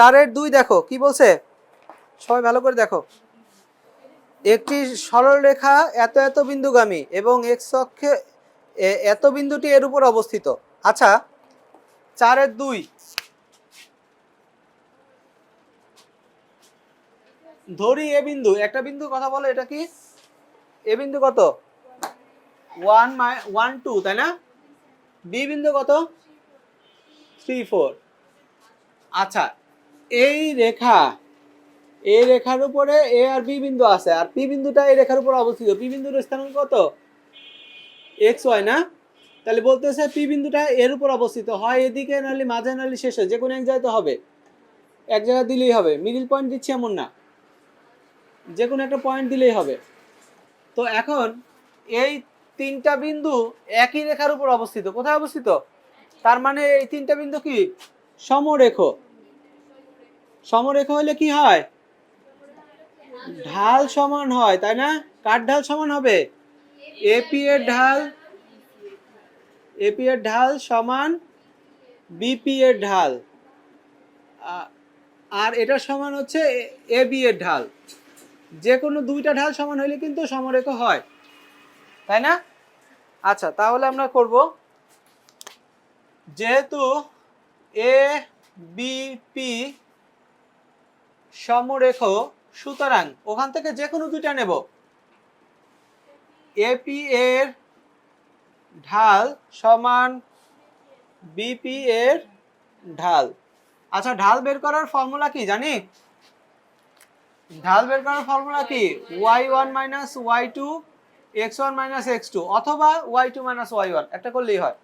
চারের দুই দেখো, কি বলছে? সবাই ভালো করে দেখো। একটি সরল রেখা এত এত বিন্দুগামী এবং এক্স অক্ষে এত বিন্দুটি এর উপর অবস্থিত। আচ্ছা চারের দুই। ধরি এ বিন্দু, একটা বিন্দু কথা বলো, এটা কি? এ বিন্দু কত? ওয়ান মাই, ওয়ান টু, তাই না? বি বিন্দু কত? Three four. আচ্ছা এই রেখা, এই রেখার উপরে এ আর বি বিন্দু আছে, আর পি বিন্দুটা এই রেখার উপর অবস্থিত। পি বিন্দুর স্থানাঙ্ক কত? এক্স, ওয়াই, না? তাহলে বলতেছে পি বিন্দুটা এর উপর অবস্থিত, হয় এদিকে নাহলে মাঝে নাহলে শেষে যে কোনো এক জায়গায় তো হবে। এক জায়গায় দিলেই হবে মিডিল পয়েন্ট দিচ্ছি এমন না। যে কোনো একটা পয়েন্ট দিলেই হবে। তো এখন এই তিনটা বিন্দু একই রেখার উপর অবস্থিত, কোথায় অবস্থিত? তার মানে এই তিনটা বিন্দু কি? সমরেখ। সমরেখ হলে কি হয়? ঢাল সমান হয়, তাই না? কার ঢাল সমান হবে? এপি এর ঢাল এপি এর ঢাল সমান বিপি এর ঢাল। আর এটা সমান হচ্ছে এ বি এর ঢাল। যে কোনো দুইটা ঢাল সমান হলে কিন্তু সমরেখ হয়, তাই না? আচ্ছা তাহলে আমরা করব, যেহেতু এ বি পি সমরেখ, সুতরাং ওখান থেকে যে কোনো দুইটা নেব। এপি এর ঢাল সমান বিপি এর ঢাল। আচ্ছা ঢাল বের করার ফর্মুলা কি, জানি? ঢাল বের করার ফর্মুলা কি? Y one minus y two x one minus x two অথবা y two minus y one একটা করলেই হয়।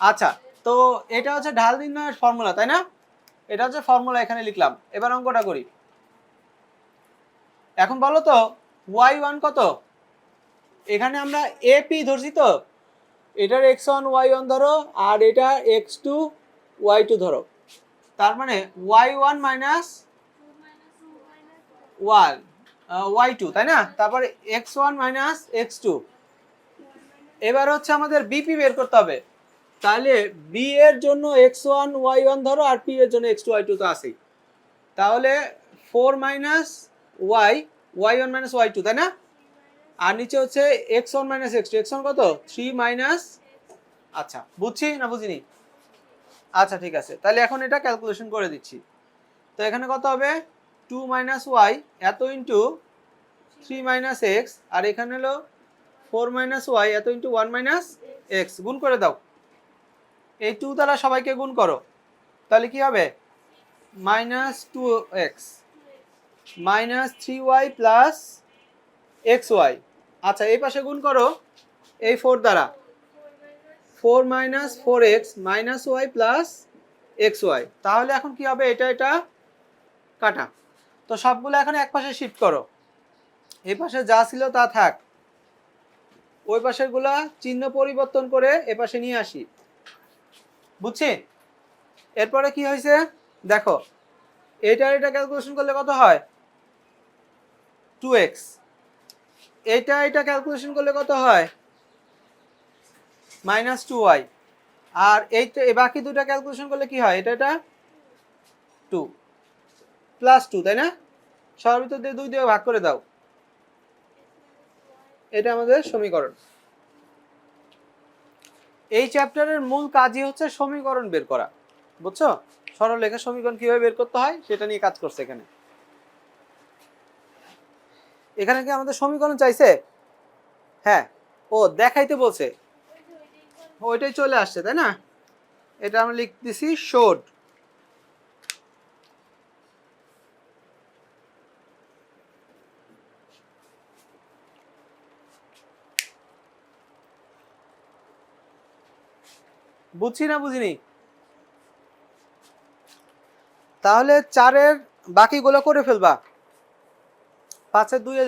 আচ্ছা তো এটা হচ্ছে ঢাল নির্ণয়ের ফর্মুলা, তাই না? এটা হচ্ছে ফর্মুলা এখানে লিখলাম। এবার অঙ্কটা করি। এখন বলো তো ওয়াই ওয়ান কত? এখানে আমরা এপি ধরছি তো। এটার এক্স ওয়ান ওয়াই ওয়ান ধরো, আর এটা এক্স টু ওয়াই টু ধরো। তার মানে y one minus one y two তাই না? তারপরে x one minus x two এবার হচ্ছে আমাদের বিপি বের করতে হবে। তাহলে বি এর জন্য এক্স ওয়ান ওয়াই ওয়ান ধরো আর পি এর জন্য এক্স টু ওয়াই টু তো আছেই। তাহলে four minus y y one minus y two তাই না? আর নিচে হচ্ছে x one minus x two x one কত? থ্রি মাইনাস আচ্ছা বুঝছি না বুঝিনি? আচ্ছা ঠিক আছে, তাহলে এখন এটা ক্যালকুলেশন করে দিচ্ছি। তো এখানে কত হবে? টু মাইনাস ওয়াই এত ইন্টু থ্রি মাইনাস এক্স আর এখানে হলো ফোর মাইনাস ওয়াই এত ইন্টু ওয়ান মাইনাস এক্স গুণ করে দাও। এই টু দ্বারা সবাইকে গুণ করো। তাহলে কি হবে? Minus two x minus three y plus x y আচ্ছা এই পাশে গুণ করো, এই ফোর দ্বারা। Four minus four x minus y plus x y তাহলে এখন কি হবে? এটা এটা কাটা। তো সবগুলো এখন এক পাশে শিফট করো। এই পাশে যা ছিল তা থাক। ওই পাশেরগুলা চিহ্ন পরিবর্তন করে এ পাশে নিয়ে আসি। বুঝছি? এরপরে কি হয়েছে? দেখো এটা এটা ক্যালকুলেশন করলে কত হয়? টু এক্স এটা এটা ক্যালকুলেশন করলে কত হয়? মাইনাস টু ওয়াই আর এইটা বাকি দুটা ক্যালকুলেশন করলে কি হয়? এটা এটা? টু প্লাস টু তাই না? সবার ভিতর দিয়ে দুই দিয়ে ভাগ করে দাও। এটা আমাদের সমীকরণ। এই চ্যাপ্টারের মূল কাজই হচ্ছে সমীকরণ বের করা, বুঝছ? সরল লেখা সমীকরণ কীভাবে বের করতে হয় সেটা নিয়ে কাজ করছে এখানে। এখানে কি আমাদের সমীকরণ চাইছে? হ্যাঁ ও দেখাইতে বলছে। ওইটাই চলে আসছে, তাই না? এটা আমরা লিখতেছি শোড বুঝছি না বুঝিনি? তাহলে চারের বাকিগুলো করে ফেলবা। পাঁচের দুই